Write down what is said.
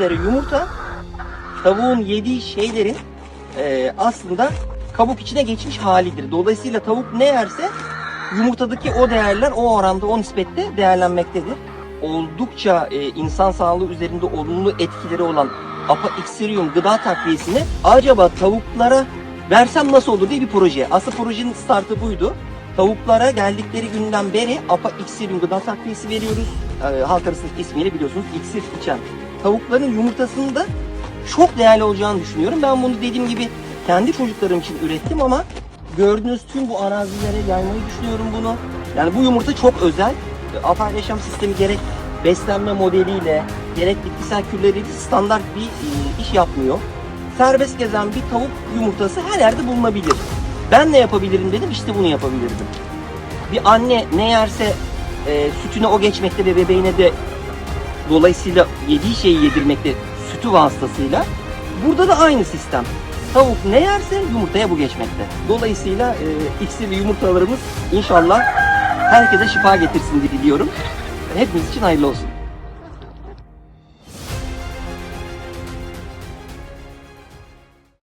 üzere yumurta tavuğun yediği şeylerin e, aslında kabuk içine geçmiş halidir. Dolayısıyla tavuk ne yerse yumurtadaki o değerler o oranda o nispette değerlenmektedir. Oldukça e, insan sağlığı üzerinde olumlu etkileri olan Apaxirium gıda takviyesini acaba tavuklara versem nasıl olur diye bir proje. Aslında projenin startı buydu. Tavuklara geldikleri günden beri Apaxirium gıda takviyesi veriyoruz. E, halk arasındaki ismiyle biliyorsunuz iksir içen. Tavukların yumurtasında çok değerli olacağını düşünüyorum. Ben bunu dediğim gibi kendi çocuklarım için ürettim ama gördüğünüz tüm bu arazilere yaymayı düşünüyorum bunu. Yani bu yumurta çok özel. Apar yaşam sistemi gerek beslenme modeliyle gerek bitkisel külleriyle standart bir e, iş yapmıyor. Serbest gezen bir tavuk yumurtası her yerde bulunabilir. Ben ne yapabilirim dedim işte bunu yapabilirdim. Bir anne ne yerse e, sütüne o geçmekte ve bebeğine de dolayısıyla yediği şeyi yedirmekte sütü vasıtasıyla. Burada da aynı sistem. Tavuk ne yerse yumurtaya bu geçmekte. Dolayısıyla e, iksirli yumurtalarımız inşallah herkese şifa getirsin diye diliyorum. Hepimiz için hayırlı olsun.